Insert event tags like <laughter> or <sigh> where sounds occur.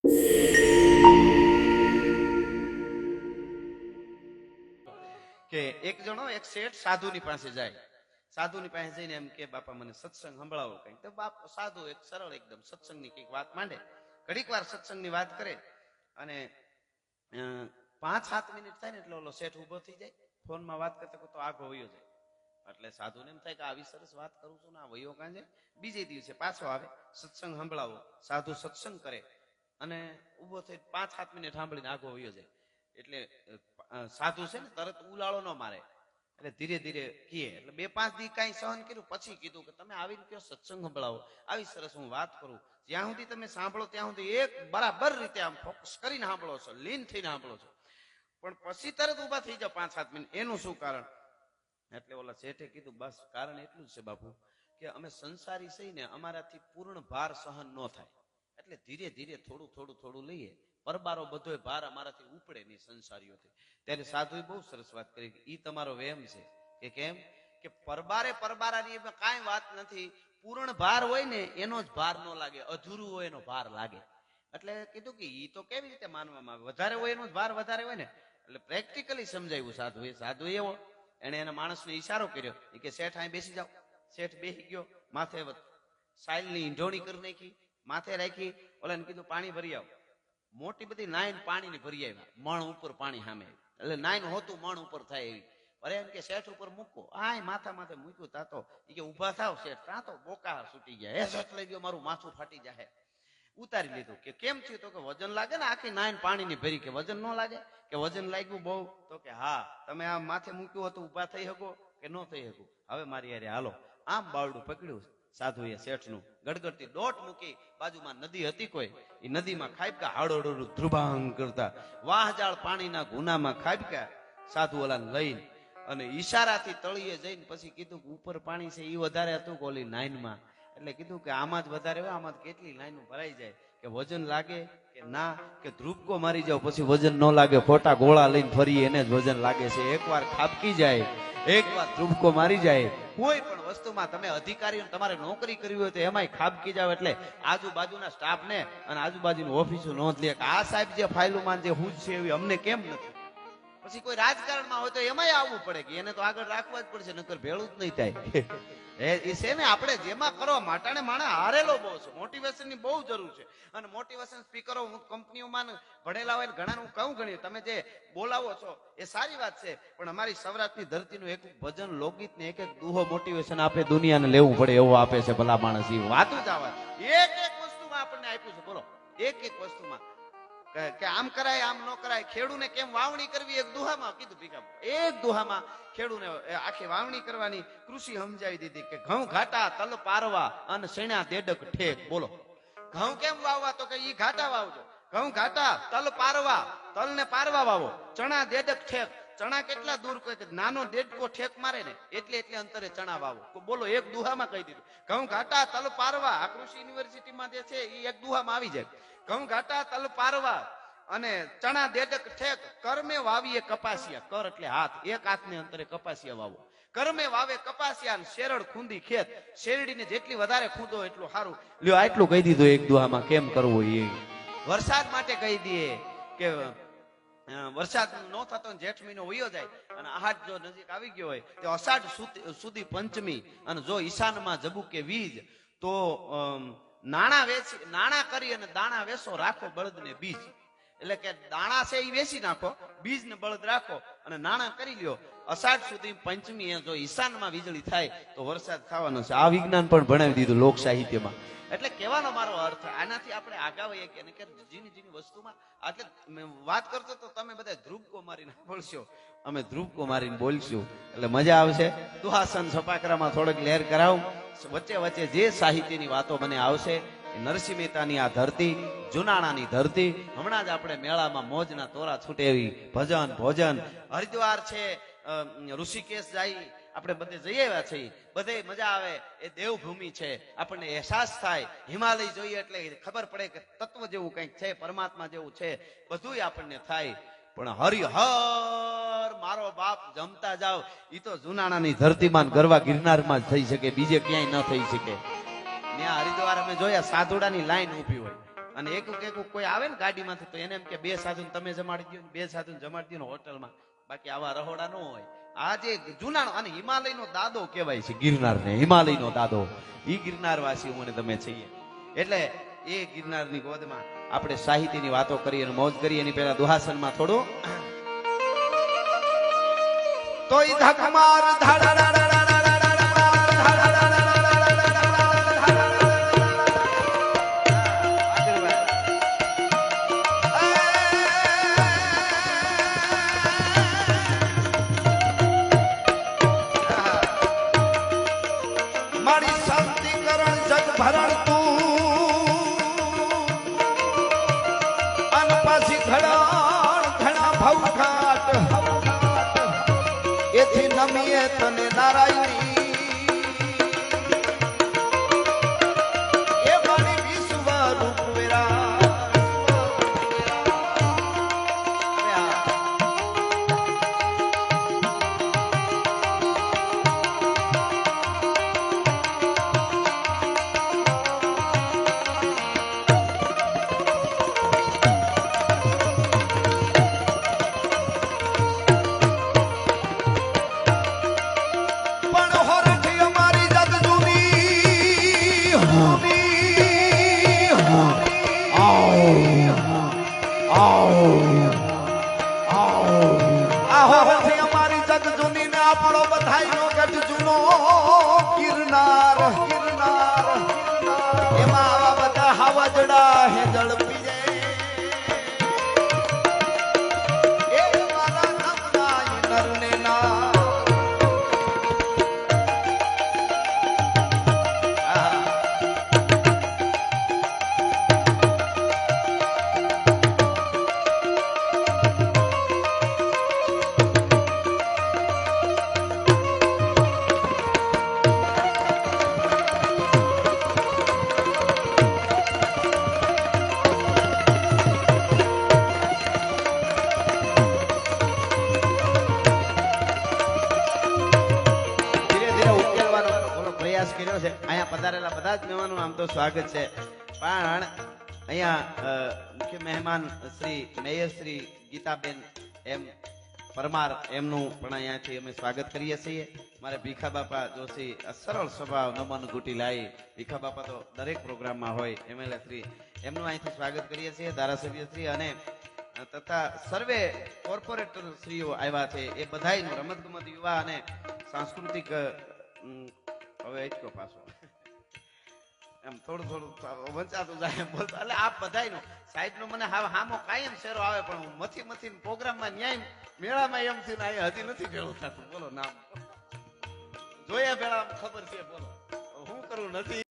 કે એક જણો એક શેઠ સાધુની પાસે જાય. સાધુની પાસે જઈને એમ કે, બાપા, મને સત્સંગ સંભળાવો કઈ તો બાપ સાધુ એક સરળ એકદમ સત્સંગની કંઈક વાત માંડે. ઘડીક વાર સત્સંગની વાત કરે અને પાંચ સાત મિનિટ થાય ને એટલે ઓલો શેઠ ઊભો થઈ જાય. ફોનમાં વાત કરતા તો આગો વયો જાય. એટલે સાધુને એમ થાય કે, આવી સરસ વાત કરું છું ને, આ વયો કાં છે બીજે દિવસે પાછો આવે, સત્સંગ સંભળાવો. સાધુ સત્સંગ કરે. અને ઊભો થઈ પાંચ, સાત મિનિટ સાંભળીને આગો વયો જાય. એટલે સાધુ છે ને, તરત ઉલાળો ન મારે. એટલે ધીરે ધીરે કીએ. એટલે બે, પાંચ દી કાંઈ સહન કર્યું, પછી કીધું કે તમે આવીને કયો સત્સંગ સંભળાવો. આવી સરસ હું વાત કરું. જ્યાં સુધી તમે સાંભળો, ત્યાં સુધી એક બરાબર રીતે આમ ફોકસ કરીને સાંભળો છો લીન થઈને સાંભળો છો. પણ પછી તરત ઊભા થઈ જાઓ પાંચ, સાત મિનિટ. એનું શું કારણ? એટલે ઓલા શેઠે કીધું, બસ, કારણ એટલું જ છે બાપુ, કે અમે સંસારી છીએ અમારાથી પૂર્ણ ભાર સહન ન થાય. એટલે ધીરે ધીરે થોડું થોડું થોડું લઈએ. પરબારો બધો ભાર અમારાથી ઉપડે નહીં, સંસારીઓથી. ત્યારે સાધુએ બહુ સરસ વાત કરી ઈ તમારો વહેમ છે. કે કેમ? કે પરબારે પરબારાની કાંઈ વાત નથી. પૂર્ણ ભાર હોય ને, એનો જ ભાર ન લાગે. અધૂરું હોય એનો ભાર લાગે. એટલે કીધું કે ઈ તો કેવી રીતે માનવામાં આવે? વધારે હોય એનો જ ભાર વધારે હોય ને? એટલે પ્રેક્ટિકલી સમજાવ્યું એ સાધુ એવો એને એના માણસને ઈશારો કર્યો. કે, શેઠ, અહીં બેસી જાઓ. શેઠ બેસી ગયો, માથે સાયલની ઈંઢોણી કરી નાખી. માથે રાખી ઓલાને કીધું, પાણી ભરી આવ. મોટી બધી નાઈન પાણીની ભરી આવ્યા મણ ઉપર પાણી સામે એટલે નાઈન હોતું, મણ ઉપર થાય એવી. અરે એમ કે શેઠ ઉપર મૂકો. આય માથા માથે મૂક્યું તાતો એ કે ઊભા થાવ શેઠ તાતો બોકા છૂટી ગયા. હે શેઠ, લઈ ગયો, મારું માથું ફાટી જાય ઉતારી લીધું કે, કેમ થયું? તો કે, વજન લાગે ને આખી નાઈન પાણીની ભરી કે વજન ન લાગે? કે વજન લાગ્યું બહુ? તો કે, હા, તમે આ માથે મૂક્યું હતું ઊભા થઈ શકો કે ન થઈ શકો? હવે મારી યારે હાલો. આમ બાવડું પકડ્યું. સાધુએ શેઠનું ગડગડતી દોટ મૂકી બાજુમાં નદી હતી કોઈ, એ નદીમાં ખાબકા હાડોડોડું ધ્રુભાંગ કરતા વાહજાળ પાણીના ગુનામાં ખાબકા સાધુ ઓલા લઈને અને ઈશારાથી તળીએ જઈને પછી કીધું કે ઉપર પાણી છે એ વધારે હતું ઓલી નાઈનમાં એટલે કીધું કે આમાં જ વધારે હોય, આમાં કેટલી લાઈનો ભરાઈ જાય. કે વજન લાગે કે ના, કે ધ્રુપકો મારી જાવ પછી વજન ન લાગે, ખોટા ગોળા લઈને ફરી એને જ વજન લાગે છે. એકવાર ખાબકી જાય, એકવાર ધ્રુપકો મારી જાય કોઈ પણ વસ્તુમાં તમે અધિકારી તમારે નોકરી કરવી હોય તો એમાંય ખાબકી જાવ એટલે આજુબાજુના સ્ટાફને અને આજુબાજુની ઓફિસો નોંધ લે કે આ સાહેબ જે ફાઇલોમાં જે હુજ છે એવી અમને કેમ નથી? પછી કોઈ રાજકારણમાં હોય તો એમાંય આવવું પડે કે એને તો આગળ રાખવા જ પડશે, નકર ભેળું જ નહીં થાય. <laughs> એ છે ને, આપણે જેમાં કરવા માટાને માણે હારેલો બહુ છે. મોટિવેશનની બહુ જરૂર છે. અને મોટિવેશન સ્પીકરો કંપનીઓમાં ભણેલા હોય ઘણા હું કહું ઘણી, તમે જે બોલાવો છો, એ સારી વાત છે. પણ અમારી સૌરાષ્ટ્રની ધરતીનું એક ભજન લોકગીત ને એક એક દુહો મોટિવેશન આપે દુનિયાને લેવું પડે એવું આપે છે ભલા માણસ. એ વાત જ આવે. એક એક વસ્તુમાં આપણને આપ્યું છે. બોલો. એક એક વસ્તુમાં. કે આમ કરાય, આમ ન કરાય, ખેડૂને કેમ વાવણી કરવી? એક દુહામાં કીધું ભીખા એક દુહામાં ખેડૂને આખી વાવણી કરવાની કૃષિ સમજાવી દીધી કે ઘઉં ઘાટા, તલ પારવા અને શેણા દેડક ઠેક. બોલો. ઘઉં કેમ વાવવા? તો કે ઈ ઘાટા વાવજો. ઘઉં ઘાટા, તલ પારવા તલ ને પારવા વાવો. ચણા દેડક ઠેક. ચણા કેટલા દૂર નાનો દેડકો ઠેક મારે ને, એટલે એટલે અંતરે ચણા વાવો. બોલો, એક દુહામાં કહી દીધું. ઘઉં ઘાટા તલ પારવા, આ કૃષિ યુનિવર્સિટીમાં જે છે એ એક દુહામાં આવી જાય. ઘઉં ઘાટા તલ પારવા અને ચણા દેડક ઠેક, કરમે વાવીએ કપાસિયા. કર એટલે હાથ, એક હાથને અંતરે કપાસિયા વાવો. કર્મે વાવે કપાસિયા શેરડ ખૂંદી ખેત. શેરડીને જેટલી વધારે ખૂંદો એટલું સારું લ્યો, આટલું કહી દીધું, એક દુહામાં કેમ કરવું એ વરસાદ માટે કહી દઈએ કે વરસાદ ન થતો જેઠ મહિનો વયો જાય અને આહાટ જો નજીક આવી ગયો હોય તો અષાઢ સુધી પંચમી અને જો ઈશાનમાં જબુકે વીજ તો નાણા વેચી, નાણા કરી અને દાણા વેસો રાખો બળદને બીજ. એટલે કે દાણા છે એ વેચી નાખો બીજ ને બળદ રાખો અને નાણા કરી લ્યો. અષાઢ સુધી પંચમી જો ઈશાનમાં વીજળી થાય તો વરસાદ થવાનો છે. આ વિજ્ઞાન પણ ભણાવી દીધું લોક સાહિત્યમાં. એટલે કહેવાનો મારો અર્થ, આનાથી આપણે આગા કે કે જીની જીની વસ્તુમાં, એટલે વાત કરતો તો તમે બધા ધ્રુવ કુમારીને બોલશો. અમે ધ્રુવ કુમારીને બોલશું. એટલે મજા આવશે. દુહાસન સપાકરામાં થોડોક લહેર કરાવું. વચ્ચે વચ્ચે જે સાહિત્યની વાતો મને આવશે નરસિંહ મહેતાની આ ધરતી, જુનાણાની ધરતી. હમણાં જ આપણે મેળામાં મોજના તોરા છૂટે એવી ભજન, ભોજન. હરિદ્વાર છે. ઋષિકેશ જાય, આપણે બધે જઈ આવ્યા છીએ. બધે મજા આવે. એ દેવભૂમિ છે. આપણને અહેસાસ થાય. હિમાલય જોઈએ એટલે ખબર પડે કે તત્વ જેવું કંઈક છે, પરમાત્મા જેવું છે. બધુંય આપણને થાય. પણ હરિહર, મારો બાપ જમતા જાવ એ તો જુનાણાની ધરતીમાં ગરવા ગિરનારમાં જ થઈ શકે. બીજે ક્યાંય ન થઈ શકે. ત્યાં હરિદ્વાર અમે જોયા, સાધુડાની લાઈન ઊભી હોય. અને એક એક કોઈ આવે ને ગાડીમાંથી, તો એને એમ કે, બે સાધુ તમે જમાડી દો બે સાધુ જમાડી દો હોટલમાં. બાકી આવા રહોડા ન હોય. આ જુનાણો અને હિમાલયનો દાદો કહેવાય છે ગિરનાર ને હિમાલયનો દાદો. ઈ ગિરનાર વાસી હું તમે છીએ એટલે એ ગિરનારની ગોદમાં આપણે સાહિત્યની વાતો કરીએ અને મોજ કરીએ. એની પહેલા દુહાસનમાં થોડું. તો ઈ ધકમાર મારી બધા હાવજડા હે ઝડપી બધા જ આમ તો સ્વાગત છે. પણ અહીંયા મુખ્ય મહેમાન શ્રી મેયર શ્રી ગીતાબેન એમ પરમાર એમનું પણ અહીંયાથી અમે સ્વાગત કરીએ છીએ. મારે ભીખા બાપા જોશી સરળ સ્વભાવ નમન ગુટી લાઈ. ભીખા બાપા તો દરેક પ્રોગ્રામમાં હોય એમએલએ શ્રી. એમનું અહીંથી સ્વાગત કરીએ છીએ, ધારાસભ્ય શ્રી અને તથા સર્વે કોર્પોરેટર શ્રીઓ આવ્યા છે. એ બધાયનું રમત ગમત યુવા અને સાંસ્કૃતિક હવે એટલો પાછો. એમ થોડું થોડું વંચાતું જાય બોલતો. એટલે આ બધાયનું સાહેબનો મને હાવ હામો કાયમ શેરો આવે, પણ હું મથી મથી પ્રોગ્રામમાં ન્યાય મેળામાં એમ થઈને અહીંયા હજી નથી ભેળું થતું. બોલો નામ. જોયા ભેળા ખબર છે, બોલો. હું કરું નથી.